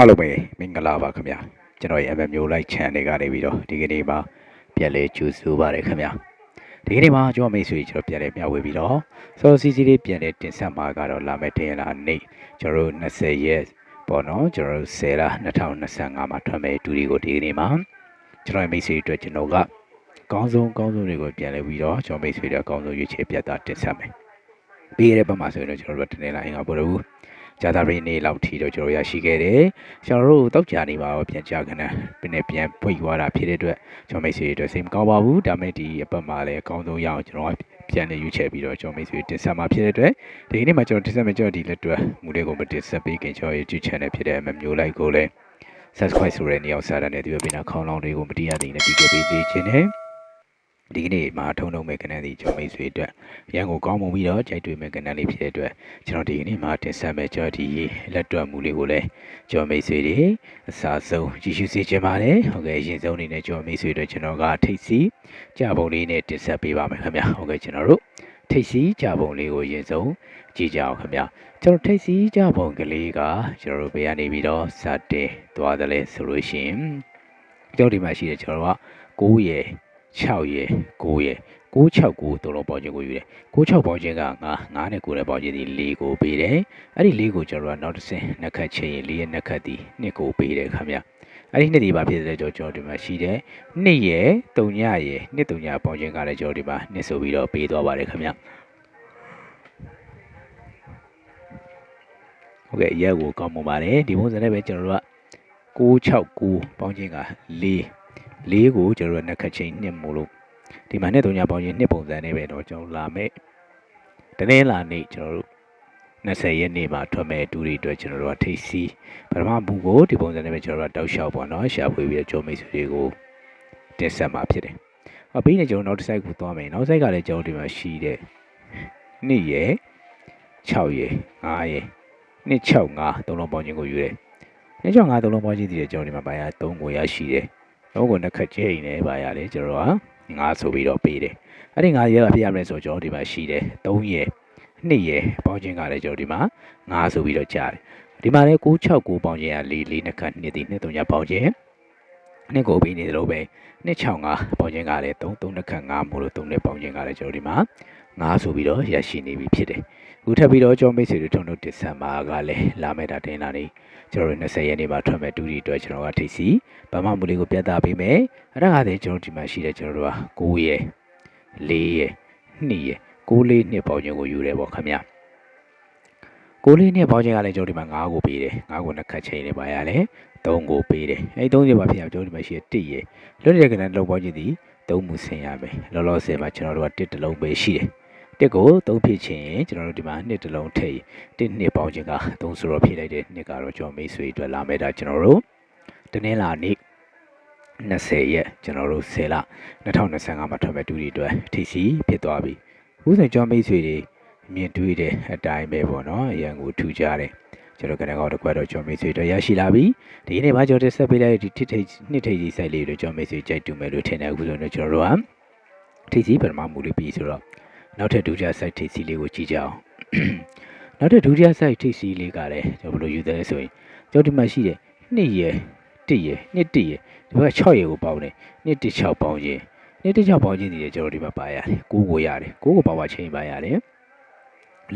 အားလုံးပဲမင်္ဂလာပါခင်ဗျာကျွန်တော်ရဲ့ MM မျိုးလိုက် channel ကနေပြီးတော့ဒီကနေ့မှာပြန်လဲကြိုဆိုပါရခင်ဗျာဒီကနေ့မှာကျွန်တော်မိတ်ဆွေကျွန်တော်ပြန်လဲမျှဝေပြီးတော့စောစီစီလေးပြန်လဲတင်ဆက်မှာကတော့လာမယ့်တင်ရလာနေ့ကျွန်တော်တို့20ရက်ပေါ့နော်ကျွန်တော်တို့10လ2025မှာထွက်မယ်တူဒီကိုဒီကနေ့မှာကျွန်တော်ရဲ့မိတ်ဆွေအတွက်ကျွန်တော်ကကောင်းဆုံးကောင်းဆုံးတွေကိုပြန်လဲပြီးတော့ကျွန်တော်မိတ်ဆွေတွေအကောင်းဆုံးရွေးချယ်ပြတ်သားတင်ဆက်မယ်ပြီးရတဲ့ဘက်မှာဆိုရင်တော့ကျွန်တော်တို့တင်နေလာရင်ကပေါ်တော့ ဂျာတာရီနေလောက်ထီတော့ကျွန်တော်ရရှိခဲ့တယ်ကျွန်တော်တို့တောက်ကြနေပါတော့ပြန်ကြခဏပြနေပြန်ပွေသွားတာဖြစ်တဲ့အတွက်ကျွန်တော်မိတ်ဆွေတွေအတွက်စိတ်မကောင်းပါဘူးဒါမဲ့ဒီအပတ်မှာလည်းအကောင်းဆုံးရအောင်ကျွန်တော်ပြန်နေယူချက်ပြီးတော့ကျွန်တော်မိတ်ဆွေတင်ဆက်မှာဖြစ်တဲ့အတွက်ဒီနေ့မှာကျွန်တော်တင်ဆက်မယ်ကျွန်တော်ဒီလက်တွဲမူလေးကိုမတင်ဆက်ပေးခင်ကျွန်တော် YouTube channel ဖြစ်တဲ့မမျိုးလိုက်ကိုလည်း subscribe ဆိုတဲ့နေရာစားတဲ့နေဒီပဲပြီးတော့ခေါင်းလောင်းတွေကိုမတိရသေးနဲ့ဒီကပေးသေးခြင်းနဲ့ ဒီကနေ့မှာထုံထုံမဲ့ကနန်းဒီကျွန်တော်မိတ်ဆွေအတွက်ရန်ကိုကောင်းမွန်ပြီးတော့ကြိုက်တွေ့မဲ့ကနန်းလေးဖြစ်တဲ့အတွက်ကျွန်တော်ဒီကနေ့မှာတင်ဆက်မဲ့ကျွန်တော်ဒီလက်တွက်မှုလေးကိုလည်းကျွန်တော်မိတ်ဆွေတွေအစားဆုံးကြည့်ရှုစေချင်ပါတယ်ဟုတ်ကဲ့အရင်ဆုံးအနေနဲ့ကျွန်တော်မိတ်ဆွေတို့ကျွန်တော်ကထိတ်စီကြပုံလေးနဲ့တင်ဆက်ပေးပါမယ်ခင်ဗျဟုတ်ကဲ့ကျွန်တော်တို့ထိတ်စီကြပုံလေးကိုအရင်ဆုံးကြည့်ကြအောင်ခင်ဗျကျွန်တော်ထိတ်စီကြပုံကလေးကကျွန်တော်တို့ဘေးကနေပြီးတော့စတင်သွားတယ်လေဆိုလို့ရှိရင်ကြောက်ဒီမှာရှိတယ်ကျွန်တော်က9ရယ် 6ရယ်9ရယ်669တုံးလုံးပေါင်းခြင်းကိုယူတယ်96ပေါင်းခြင်းက9 9နဲ့9နဲ့ပေါင်းခြင်းဒီ4ကိုပေးတယ်အဲ့ဒီ4ကိုကျွန်တော်ကနောက်တစ်ဆင့်နှစ်ခတ်ချင်းရင်4ရဲ့နှစ်ခတ်ဒီ2ကိုပေးတယ်ခင်ဗျအဲ့ဒီနှစ်ဒီပါဖြစ်တဲ့ကြောကျွန်တော်ဒီမှာရှိတယ်2ရယ်3ညရယ်2 3ညပေါင်းခြင်းကလည်းကျွန်တော်ဒီမှာ2ဆိုပြီးတော့ပေးသွားပါတယ်ခင်ဗျဟုတ်ကဲ့ရက်ကိုကောင်းမွန်ပါတယ်ဒီပုံစံနဲ့ပဲကျွန်တော်တို့က669ပေါင်းခြင်းက4 လေးကိုကျွန်တော်တို့နှစ်ခတ်ချင်းနှစ်မို့လို့ဒီမှာနှစ်သုံးညပေါင်းချင်းနှစ်ပုံစံနဲ့ပဲတော့ကျွန်တော်လာမယ်တနင်္လာနေ့ကျွန်တော်တို့20ရက်နေ့မှာထွက်မဲ့တူတွေအတွက်ကျွန်တော်တို့ကထိတ်စီပထမဘူးကိုဒီပုံစံနဲ့ပဲကျွန်တော်တို့တောက်လျှောက်ပေါ့နော်ရှာဖွေပြီးတော့ကြုံမိတ်ဆွေတွေကိုတင်ဆက်မှာဖြစ်တယ်။အပြီးနဲ့ကျွန်တော်နောက်တစ် site ကိုသွားမယ်။နောက် site ကလည်းကျွန်တော်ဒီမှာရှိတဲ့2ရယ်6ရယ်5ရယ်265သုံးလုံးပေါင်းချင်းကိုယူတယ်။265သုံးလုံးပေါင်းချင်းဒီကျွန်တော်ဒီမှာပါရ3ကိုရရှိတယ်။ တော့ကိုနှစ်ခက်ကျိနေပါရလေကျွန်တော်ကငါဆိုပြီးတော့ပေးတယ်အဲ့ဒီငါရဲကပြရမယ်ဆိုကျွန်တော်ဒီမှာရှိတယ်3ရဲ2ရဲပေါင်းချင်းကလည်းကျွန်တော်ဒီမှာငါဆိုပြီးတော့ကြားတယ်ဒီမှာလည်း669ပေါင်းချင်းက4 4နှစ်ခက်2 3 2 3ညပေါင်းချင်းနှစ်ကိုပြီးနေတယ်လို့ပဲ265ပေါင်းချင်းကလည်း3 3နှစ်ခက်5မို့လို့3နှစ်ပေါင်းချင်းကလည်းကျွန်တော်ဒီမှာ 5ဆိုပြီးတော့ရရှိနေပြီဖြစ်တယ်ခုထပ်ပြီးတော့ကျွန်တော်မိတ်ဆွေတွေထုံတို့ဒီဇင်ဘာကလည်းလာမဲ့တာတင်လာနေကျွန်တော်တို့20ရက်နေ့မှာထွက်မဲ့တူဒီအတွက်ကျွန်တော်ကထိတ်စီဗမာမူလေးကိုပြသပေးမယ်အဲ့ဒါကတည်းကျွန်တော်ဒီမှာရှိတဲ့ကျွန်တော်တို့က9ရက်4ရက်2ရက်6လေးနှစ်ပေါင်းချင်းကိုယူတယ်ပေါ့ခင်ဗျာ6လေးနှစ်ပေါင်းချင်းကလည်းကျွန်တော်ဒီမှာ9ကိုပေးတယ်9ကိုနှစ်ခတ်ချိန်နေပါရလဲ3ကိုပေးတယ်အဲ့3ချက်ပါဖြစ်အောင်ကျွန်တော်ဒီမှာရှိတဲ့1ရက်လွတ်တဲ့ကဏ္ဍလုံးပေါင်းချင်းဒီ3မှုဆင်ရမယ်လောလောဆယ်မှာကျွန်တော်တို့က1တလုံးပဲရှိတယ် တစ်ကိုသုံးဖြစ်ချင်းကျွန်တော်တို့ဒီမှာနှစ်တလုံးထည့်တစ်နှစ်ပေါင်းချင်းကသုံးဆိုတော့ဖြည့်လိုက်တဲ့နှစ်ကတော့ကျွန်တော်မိတ်ဆွေအတွက်လာမဲ့တာကျွန်တော်တို့တနင်္လာနေ့20ရက်ကျွန်တော်တို့10လ2025မှာထွက်မဲ့တူဒီအတွက်ထိစီဖြစ်သွားပြီအခုဆိုကျွန်တော်မိတ်ဆွေတွေမြင်တွေ့တဲ့အတိုင်းပဲပေါ့နော်အရန်ကိုထူကြတယ်ကျွန်တော်ကနေကောက်တစ်ခွက်တော့ကျွန်တော်မိတ်ဆွေတို့ရရှိလာပြီဒီနေ့မှကျွန်တော်တက်ဆက်ပေးလိုက်ဒီတစ်ထိပ်နှစ်ထိပ်ကြီး site လေးတွေကျွန်တော်မိတ်ဆွေကြိုက်တူမယ်လို့ထင်တယ်အခုဆိုတော့ကျွန်တော်တို့ကထိပ်စီပထမမူလေးပြီးဆိုတော့ နောက်ထပ်ဒုတိယ site ထိပ်စီလေးကိုကြည့်ကြအောင်နောက်ထပ်ဒုတိယ site ထိပ်စီလေးကလည်းကျွန်တော်ဘယ်လိုယူသလဲဆိုရင်ကျွန်တော်ဒီမှာရှိတယ်နှစ်ရယ်1ရယ်2 1ရယ်ဒီဘက်6ရယ်ကိုပေါင်းတယ်2 1 6ပေါင်းခြင်း2 1 6ပေါင်းခြင်းဒီကျွန်တော်ဒီမှာပါရတယ်9ကိုရတယ်9ကိုပါပါချင်းပါရတယ်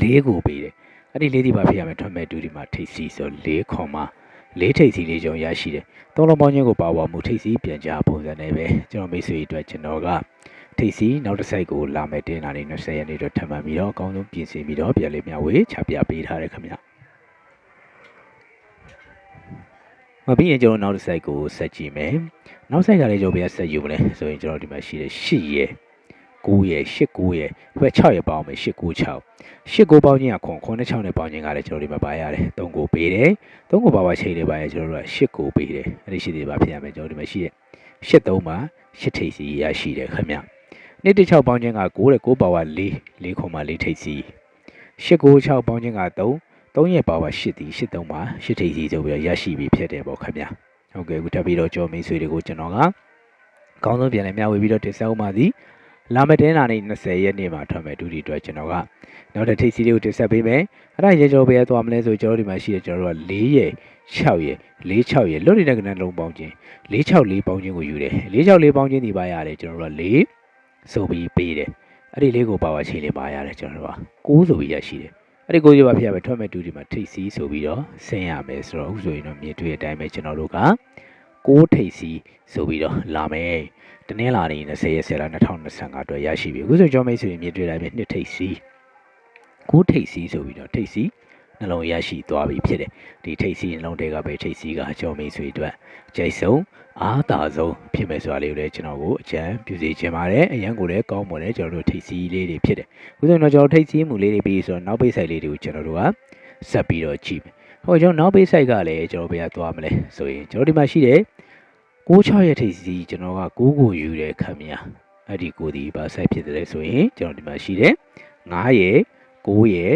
4ကိုပေးတယ်အဲ့ဒီလေးဒီပါဖြစ်ရမယ်ထွက်မဲ့တူဒီမှာထိပ်စီဆို4ခွန်မှာလေးထိပ်စီလေးကျွန်တော်ရရှိတယ်သုံးလုံးပေါင်းခြင်းကိုပါဝါမှုထိပ်စီပြန်ကြပုံစံနဲ့ပဲကျွန်တော်မိတ်ဆွေအတွက်ကျွန်တော်က ထိပ်စီနောက်တစ်ဆိုင်ကိုလာမဲ့တင်လာနေ20ရက်နေ့တော့ထပ်မှန်ပြီးတော့အကောင်းဆုံးပြင်ဆင်ပြီးတော့ပြန်လေးမျှဝေချပြပေးထားတယ်ခင်ဗျမပြီးရင်ကျွန်တော်နောက်တစ် site ကိုဆက်ကြည့်မယ်နောက် site ကလည်းကျွန်တော်ဘယ်ကဆက်ယူမလဲဆိုရင်ကျွန်တော်ဒီမှာရှိတဲ့8ရဲ့9ရဲ့8 9ရဲ့ဒီဘက်6ရဲ့ပေါင်းမယ်8 9 6 8 9ပေါင်းခြင်းကခွန်ခွန်နဲ့6နဲ့ပေါင်းခြင်းကလည်းကျွန်တော်ဒီမှာပါရတယ်3ကိုပေးတယ်3ကိုပါပါချိန်နေပါရကျွန်တော်တို့က8ကိုပေးတယ်အဲ့ဒီ8တွေပါဖြစ်ရမယ်ကျွန်တော်ဒီမှာရှိတဲ့8 3မှာ8ထိပ်စီရရှိတယ်ခင်ဗျ နေ့တစ်6ပေါင်းခြင်းက9တဲ့9ပါဝါ4 4ခွန်မှာ4ထိပ်စီ8 9 6ပေါင်းခြင်းက3 3ရဲ့ပါဝါ8ဒီ8 3မှာ8ထိပ်စီဆိုပြီးတော့ရရှိပြီဖြစ်တယ်ပေါ့ခင်ဗျဟုတ်ကဲ့အခုထပ်ပြီးတော့ကြော်မင်းဆွေတွေကိုကျွန်တော်ကအကောင်းဆုံးပြန်လည်မျှဝေပြီးတော့တင်ဆက်ဦးပါသည်လာမယ့်တင်းလာနေ20ရက်နေ့မှာထွက်မယ်ဒုတိယအတွက်ကျွန်တော်ကနောက်တစ်ထိပ်စီးလေးကိုတင်ဆက်ပေးမယ်အဲ့ဒါရေကျွန်တော်ဘယ်သွားမလဲဆိုကျွန်တော်ဒီမှာရှိတယ်ကျွန်တော်တို့က4ရက်6ရက်4 6ရက်လွတ်နေတဲ့ကဏ္ဍလုံးပေါင်းခြင်း4 6 4ပေါင်းခြင်းကိုယူတယ်4 6 4ပေါင်းခြင်းဒီပါရတယ်ကျွန်တော်တို့က4 ဆိုပြီးပေးတယ်အဲ့ဒီလေးကိုပါဝါချိန်လေးပါရတယ်ကျွန်တော်တို့က6ဆိုပြီးရရှိတယ်အဲ့ဒီကိုရပါဖြစ်ရမယ်ထွက်မဲ့တူဒီမှာထိပ်စီးဆိုပြီးတော့ဆင်းရမယ်ဆိုတော့အခုဆိုရင်တော့မြေတွေ့တဲ့အတိုင်းပဲကျွန်တော်တို့က6ထိပ်စီးဆိုပြီးတော့လာမယ်တနင်္လာနေ့20ရက်10လ2025အတွက်ရရှိပြီအခုဆိုကျွန်တော်မိတ်ဆွေမြေတွေ့တိုင်းပဲနှစ်ထိပ်စီး6ထိပ်စီးဆိုပြီးတော့ထိပ်စီးနှလုံးရရှိသွားပြီဖြစ်တယ်ဒီထိပ်စီးနှလုံးတွေကပဲထိပ်စီးကကျွန်တော်မိတ်ဆွေအတွက်ကြိုက်ဆုံး အားသာဆုံးဖြစ်မယ်ဆိုတာလေးကိုလည်းကျွန်တော်ကိုအကြံပြုစီခြင်းပါတယ်အရန်ကိုလည်းကောင်းမွန်တယ်ကျွန်တော်တို့ထိပ်စီးလေးတွေဖြစ်တယ်အခုဆိုတော့ကျွန်တော်ထိပ်စီးမှုလေးတွေပြီးဆိုတော့နောက်ပိတ်ဆိုင်လေးတွေကိုကျွန်တော်တို့ကဆက်ပြီးတော့ကြည့်မယ်ဟိုကျွန်တော်နောက်ပိတ်ဆိုင်ကလည်းကျွန်တော်ဘယ်ကသွားမလဲဆိုရင်ကျွန်တော်ဒီမှာရှိတယ်6ရဲ့ထိပ်စီးကျွန်တော်က6ကိုယူတယ်ခမညာအဲ့ဒီကိုဒီပါဆိုင်ဖြစ်တယ်ဆိုရင်ကျွန်တော်ဒီမှာရှိတယ်9ရဲ့9ရဲ့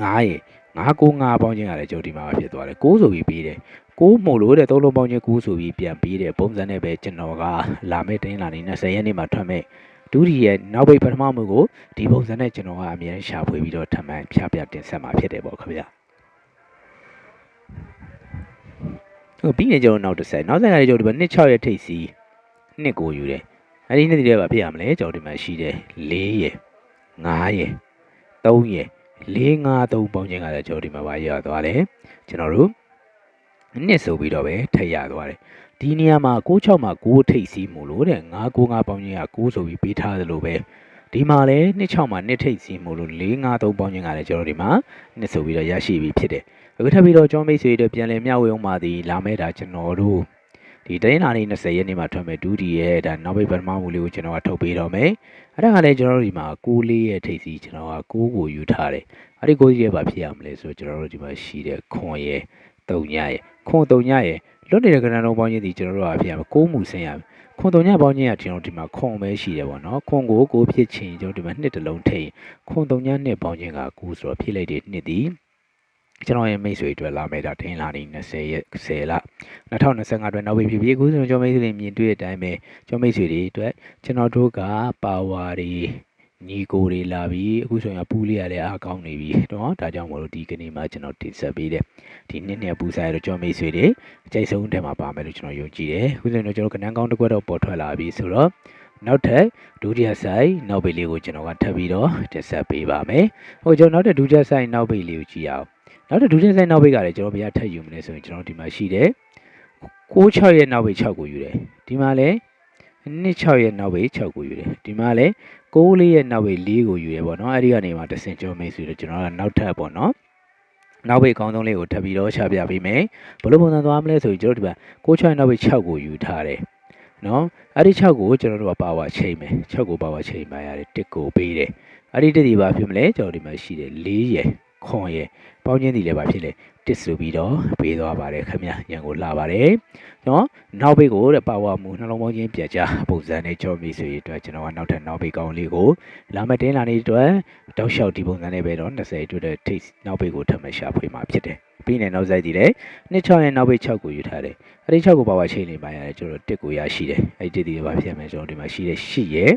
9ရဲ့995ပေါင်းချင်းကလည်းကျွန်တော်ဒီမှာဖြစ်သွားတယ်6ဆိုပြီးပြီးတယ် 6မို့လို့တဲ့သုံးလုံးပေါင်းချင်း9ဆိုပြီးပြန်ပြီးတယ်ပုံစံနဲ့ပဲကျွန်တော်ကလာမယ့်တင်းလာနေ20ရက်နေ့မှာထွက်မဲ့ဒုတိယနောက်ပိတ်ပထမမှုကိုဒီပုံစံနဲ့ကျွန်တော်ကအမြဲရှာဖွေပြီးတော့ထပ်မံဖြားပြတင်ဆက်မှာဖြစ်တယ်ပေါ့ခင်ဗျာဟုတ်ပြီးနေကျွန်တော်နောက်တစ်ဆက်နောက်ဆက်ကလည်းကျွန်တော်ဒီမှာ26ရက်ထိပ်စီနှစ်ကိုယူတယ်အဲ့ဒီနှစ်တည်းကပြရမလဲကျွန်တော်ဒီမှာရှိတယ်4ရက်5ရက်3ရက်4 5 3ပေါင်းချင်းကလည်းကျွန်တော်ဒီမှာပါရသွားတယ်ကျွန်တော်တို့ နှစ်ဆိုပြီးတော့ပဲထည့်ရသွားတယ်ဒီနေရာမှာ66မှာ6ထိပ်စီးမို့လို့တဲ့995ပေါင်းချင်းက6ဆိုပြီးပေးထားသလိုပဲဒီမှာလည်း26မှာနှစ်ထိပ်စီးမို့လို့453ပေါင်းချင်းကလည်းကျွန်တော်ဒီမှာနှစ်ဆိုပြီးတော့ရရှိပြီဖြစ်တယ်အခုထပ်ပြီးတော့ကျောင်းမိတ်ဆွေတွေပြန်လည်မျှဝေအောင်ပါသည်လာမဲ့တာကျွန်တော်တို့ဒီတိုင်းလာနေ20ရက်နေ့မှာထွက်မယ်ဒူးဒီရဲ့ဒါနောက်ပိတ်ပထမမူလေးကိုကျွန်တော်ကထုတ်ပေးတော့မယ်အဲ့ဒါကလည်းကျွန်တော်တို့ဒီမှာ6လေးရဲ့ထိပ်စီးကျွန်တော်က6ကိုယူထားတယ်အဲ့ဒီ6ကြီးရဲ့ဘာဖြစ်ရမလဲဆိုတော့ကျွန်တော်တို့ဒီမှာရှိတဲ့ခွန်ရဲ့ 3ညရဲ့ခွန်3ညရဲ့လွတ်နေတဲ့ကဏ္ဍလုံးပေါင်းချင်းဒီကျွန်တော်တို့ကဖြစ်ရမယ်6မူဆင်းရမယ်ခွန်3ညပေါင်းချင်းကကျွန်တော်ဒီမှာခွန်ပဲရှိတယ်ပေါ့နော်ခွန်ကိုကိုဖြစ်ချင်ကျွန်တော်ဒီမှာနှစ်တလုံးထိခွန်3ညနှစ်ပေါင်းချင်းက9ဆိုတော့ဖြစ်လိုက်တဲ့နှစ်ဒီကျွန်တော်ရဲ့မိတ်ဆွေအတွက်လာမဲ့တာဒင်းလာနေ20ရက်10လ2025အတွက်နောက်ပြီးဖြစ်ပြီးအခုဆိုကျွန်တော်မိတ်ဆွေတွေမြင်တွေ့တဲ့အတိုင်းပဲကျွန်တော်မိတ်ဆွေတွေအတွက်ကျွန်တော်တို့ကပါဝါတွေ ညီကိုတွေလာပြီးအခုဆိုရင်ပူးလေးရလည်းအားကောင်းနေပြီတော့ဒါကြောင့်မလို့ဒီကနေ့မှကျွန်တော်တင်ဆက်ပေးတယ်ဒီနှစ်နှစ်ပူးစားရတော့ကျွန်တော်မိတ်ဆွေတွေအကြိုက်ဆုံးတဲမှာပါမယ်လို့ကျွန်တော်ယုံကြည်တယ်အခုဆိုရင်ကျွန်တော်ကနန်းကောင်းတစ်ခွက်တော့ပေါ်ထွက်လာပြီဆိုတော့နောက်ထပ်ဒုတိယဆိုင်နောက်ပေလေးကိုကျွန်တော်ကထပ်ပြီးတော့တင်ဆက်ပေးပါမယ်ဟိုကျွန်တော်နောက်ထပ်ဒုတိယဆိုင်နောက်ပေလေးကိုကြည့်အောင်နောက်တစ်ဒုတိယဆိုင်နောက်ပိတ်ကလည်းကျွန်တော်ဘယ်ရထပ်ယူမလဲဆိုရင်ကျွန်တော်ဒီမှာရှိတယ်6 6ရဲ့နောက်ပိတ်6ကိုယူတယ်ဒီမှာလည်း နှစ်6ရဲ့နောက်ဘေး6ကိုယူတယ်ဒီမှာလည်း6လေးရဲ့နောက်ဘေး4ကိုယူတယ်ပေါ့နော်အဲ့ဒီကနေမှတဆင်ကျော်မိတ်ဆွေတို့ကျွန်တော်ကနောက်ထပ်ပေါ့နော်နောက်ဘေးအကောင်းဆုံးလေးကိုထပ်ပြီးတော့ရှာပြပေးမယ်ဘလို့ပုံစံသွားမလဲဆိုရင်ကျွန်တော်ဒီမှာ6 6နောက်ဘေး6ကိုယူထားတယ်နော်အဲ့ဒီ6ကိုကျွန်တော်တို့ကပါဝါချိန်မယ်6ကိုပါဝါချိန်ပါရတယ်1ကိုပေးတယ်အဲ့ဒီ1ဒီပါဖြစ်မလဲကျွန်တော်ဒီမှာရှိတယ်4ရယ်ခွန်ရယ်ပေါင်းချင်းဒီလည်းပါဖြစ်တယ် 1ဆိုပြီးတော့ပေးသွားပါတယ်ခင်ဗျာရန်ကိုလာပါတယ်နော်နောက်ဘေးကိုတဲ့ပါဝါမူနှလုံးပေါင်းချင်းပြန်ချပုံစံနဲ့ချော့ပြီဆိုရတဲ့ကျွန်တော်ကနောက်ထပ်နောက်ဘေးကောင်းလေးကိုလာမတင်းလာနေအတွက်တောက်လျှောက်ဒီပုံစံနဲ့ပဲတော့20အတွက်တဲ့ taste နောက်ဘေးကိုထပ်မရှာဖွေမှာဖြစ်တယ်ပြီးနေနောက်ဆက်ကြည့်တယ်နှစ်6ရဲ့နောက်ဘေး6ကိုယူထားတယ်အဲဒီ6ကိုပါဝါချိန်နေပါရတယ်ကျွန်တော်1ကိုရရှိတယ်အဲဒီတည်တည်ပါဖြစ်မယ်ကျွန်တော်ဒီမှာရှိတဲ့ရှိရဲ့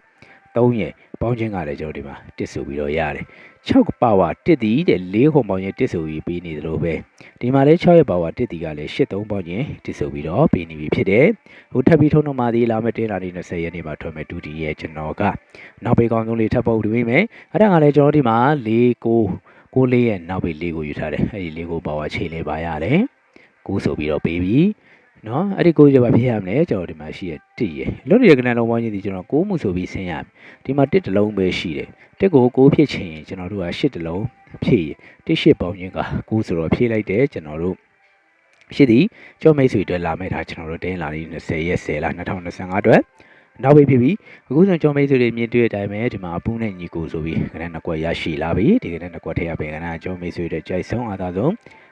3ရဲ့ပေါင်းချင်းကလည်းကျွန်တော်ဒီမှာတစ်ဆိုပြီးတော့ရတယ်6ပါဝါ1တီတဲ့4ခုပေါင်းချင်း1ဆိုပြီးပေးနေတယ်လို့ပဲဒီမှာလည်း6ရဲ့ပါဝါ1တီကလည်း8 3ပေါင်းချင်း1ဆိုပြီးတော့ပေးနေပြီဖြစ်တယ်ဟိုထပ်ပြီးထုံးတော့မှဒီလာမယ့်တင်းလာနေ20ရက်နေ့မှာထွက်မဲ့ဒူတီရဲ့ကျွန်တော်ကနောက်ပေးကောင်းဆုံးလေးထပ်ပုတ်တွေ့ပေးမယ်အဲ့ဒါကလည်းကျွန်တော်ဒီမှာ4 9 9လေးရဲ့နောက်ပေး4ကိုယူထားတယ်အဲ့ဒီ4ကိုပါဝါချိန်လေးပါရတယ်9ဆိုပြီးတော့ပေးပြီ နော်အဲ့ဒီကိုရပါဖြစ်ရမလဲကျွန်တော်ဒီမှာရှိရတစ်ရလွတ်နေတဲ့ကဏ္ဍလုံးပေါင်းကြီးဒီကျွန်တော်6မှုဆိုပြီးဆင်းရမယ်ဒီမှာတစ်တလုံးပဲရှိတယ်တစ်ကို6ဖြစ်ချင်ကျွန်တော်တို့က8တလုံးဖြည့်တစ်8ပေါင်းချင်းက9ဆိုတော့ဖြည့်လိုက်တယ်ကျွန်တော်တို့ရှိသည်ကျော်မိတ်ဆွေအတွက်လာမဲ့တာကျွန်တော်တို့တင်းလာနေ20ရက်10လ2025အတွက် နောက်ပြီးဖြစ်ပြီးအခုဆိုကျော်မိတ်ဆွေတွေမြင်တွေ့တဲ့အတိုင်းပဲဒီမှာအပူးနဲ့ညီကိုဆိုပြီးကဏ္ဍနှစ်ကွက်ရရှိလာပြီဒီကဏ္ဍနှစ်ကွက်ထဲကပဲကဏ္ဍကျော်မိတ်ဆွေတွေကြိုက်ဆုံးအားသာဆုံး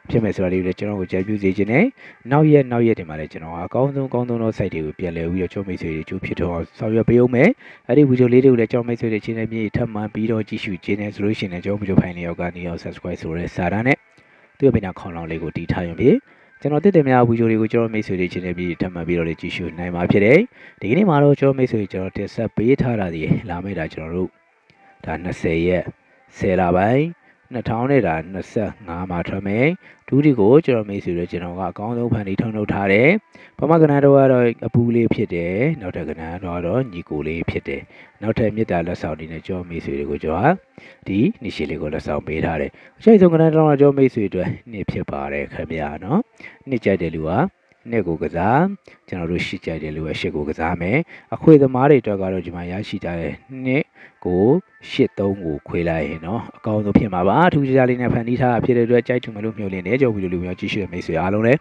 ဖြစ်မယ်ဆိုတာလေးကိုလည်းကျွန်တော်ကိုကြိုက်ပြစေခြင်းနဲ့နောက်ရက်နောက်ရက်တွေမှာလည်းကျွန်တော်အကောင်းဆုံးအကောင်းဆုံးသော site တွေကိုပြန်လည်ပြီးတော့ကျော်မိတ်ဆွေတွေကြိုးဖြစ်တော့ဆောင်ရွက်ပေးအောင်မယ်အဲ့ဒီဗီဒီယိုလေးတွေကိုလည်းကျော်မိတ်ဆွေတွေချင်းနဲ့မြေထပ်မှန်ပြီးတော့ကြည့်ရှုခြင်းနဲ့ဆိုလို့ရှိရင်လည်းကျော်ဗီဒီယိုဖိုင်လေးယောက်ကနေရောက် subscribe ဆိုရဲစာတန်းနဲ့သူ့ရဲ့ပင်နာခေါင်းလောင်းလေးကိုတီးထားရင်ဖြင့် ကျွန်တော်တစ်တယ်များဗီဒီယိုတွေကိုကျွန်တော်မိတ်ဆွေတွေချင်းနေပြီးထပ်မံပြီးတော့လေကြည့်ရှုနိုင်မှာဖြစ်တယ်ဒီကနေ့မှာတော့ကျွန်တော်မိတ်ဆွေတွေကျွန်တော်တင်ဆက်ပေးထားတာဒီလာမယ့်ဒါကျွန်တော်တို့ဒါ20ရက်10လပိုင်း 2000နဲ့ဒါ25မှာထွက်မယ်ဒူးဒီကိုကျွန်တော်မိတ်ဆွေတွေကျွန်တော်ကအကောင်းဆုံးဖန်တီးထုတ်လုပ်ထားတယ်ပမကနန်းတော့ကတော့အပူလေးဖြစ်တယ်နောက်ထပ်ကနန်းတော့တော့ညီကိုလေးဖြစ်တယ်နောက်ထပ်မြစ်တာလက်ဆောင်တွေနဲ့ကျွန်တော်မိတ်ဆွေတွေကိုကျွန်တော်ဒီနေရှိလေးကိုလက်ဆောင်ပေးထားတယ်အချိန်ဆုံးကနန်းတော့ကျွန်တော်မိတ်ဆွေတွေနှစ်ဖြစ်ပါတယ်ခင်ဗျာနော်နှစ်ကြိုက်တဲ့လူက နှစ်ကိုကစားကျွန်တော်တို့ရှိကြတယ်လို့ပဲရှစ်ကိုကစားမယ်အခွေသမားတွေအတွက်ကတော့ဒီမှာရရှိကြတဲ့နှစ်ကိုရှစ်သုံးကိုခွေလိုက်ရင်တော့အကောင်းဆုံးဖြစ်မှာပါအထူးကြကြလေးနဲ့ဖန်တီးထားတာဖြစ်တဲ့အတွက်ကြိုက်ထူမယ်လို့မျှော်လင့်တယ်ကြောက်ပြီးလို့လူမျိုးကြည့်ရှုတဲ့မိတ်ဆွေအားလုံးလည်း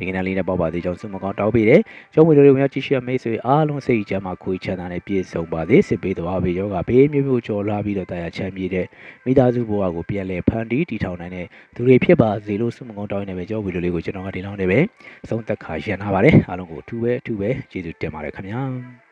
ဒီကနေ့လေးနဲ့ပေါ့ပါသေးကြောင်းဆုမကောင်းတောင်းပေးတယ်ကျောင်းဗီဒီယိုလေးမျိုးကြည့်ရှုရမိတ်ဆွေအားလုံးစိတ်ချမ်းသာခွေချမ်းသာနဲ့ပြည့်စုံပါစေစစ်ပေးတော်ဘေးယောဂဘေးမျိုးမျိုးကျော်လာပြီးတော့တရားချမ်းမြေတဲ့မိသားစုဘဝကိုပြန်လည်ဖန်တီးတည်ထောင်နိုင်တဲ့သူတွေဖြစ်ပါစေလို့ဆုမကောင်းတောင်းနေပဲကျောင်းဗီဒီယိုလေးကိုကျွန်တော်ကဒီလောက်နေပဲဆုံးသက်ခါရန်ထားပါတယ်အားလုံးကိုအထူးပဲအထူးပဲကျေးဇူးတင်ပါတယ်ခင်ဗျာ